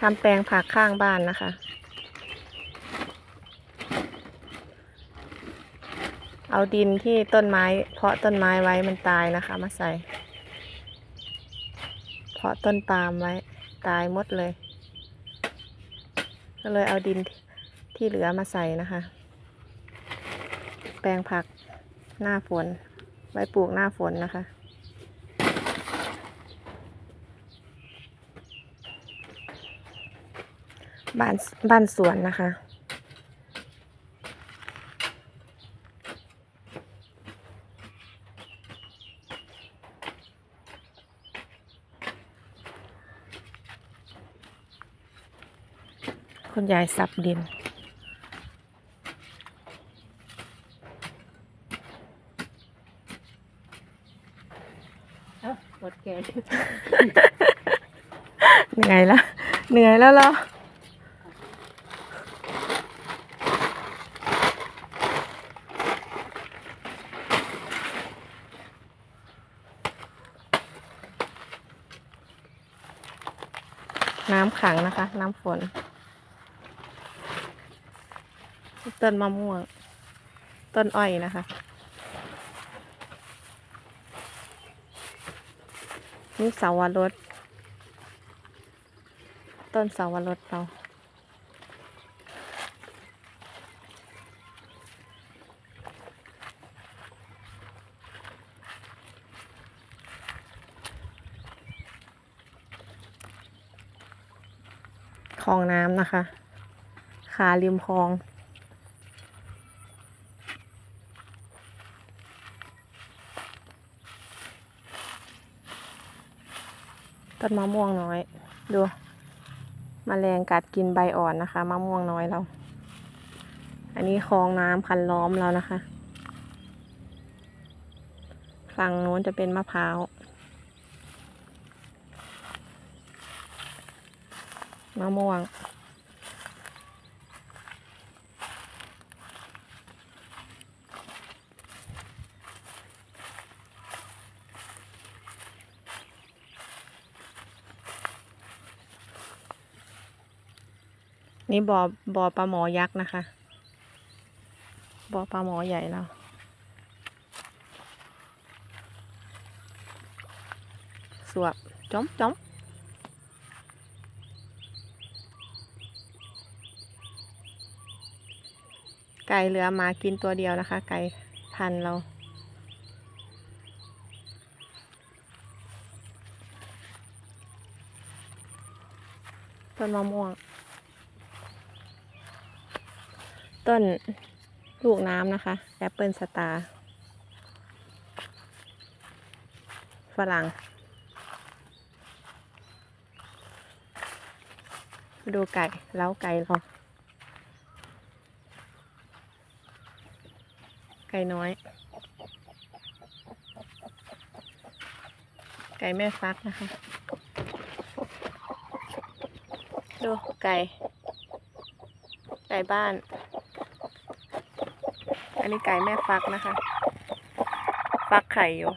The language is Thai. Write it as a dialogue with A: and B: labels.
A: ทำแปลงผักข้างบ้านนะคะ เอาดินที่ต้นไม้ เพาะต้นไม้ไว้มันตายนะคะ มาใส่ เพาะต้นปาล์มไว้ตายหมดเลย ก็เลยเอาดินที่เหลือมาใส่นะคะ แปลงผักหน้าฝน ไว้ปลูกหน้าฝนนะคะ บ้านบ้านสวนนะคะ คุณยายสับดิน
B: เอ้าหมดแกน
A: เหนื่อยแล้วเหนื่อยแล้วเหรอ น้ำขังนะคะ น้ำฝน ต้นมะม่วง ต้นอ้อยนะคะ นี่เสาวรสต้นเสาวรสเรา คลองน้ำนะคะ ขาริมคลอง ต้นมะม่วงน้อย ดูมแมลงกัดกินใบอ่อนนะคะมะม่วงน้อยเรา อันนี้คลองน้ำคันล้อมเรานะคะ ฝั่งโน้นจะเป็นมะพร้าว มะม่วง นี่บอบอปลาหมอยักษ์นะคะ บ่อปลาหมอใหญ่แล้วสวบจ้อมจ้อม ไก่เหลือหมากินตัวเดียวนะคะ ไก่พันเราต้นมะม่วง ต้นลูกน้ำนะคะแอปเปิลสตาร์ฝรั่ง ดูไก่เล้าไก่เรา ไก่น้อย ไก่แม่ฟักนะคะ ดูไก่ ไก่บ้าน อันนี้ไก่แม่ฟักนะคะ ฟักไข่อยู่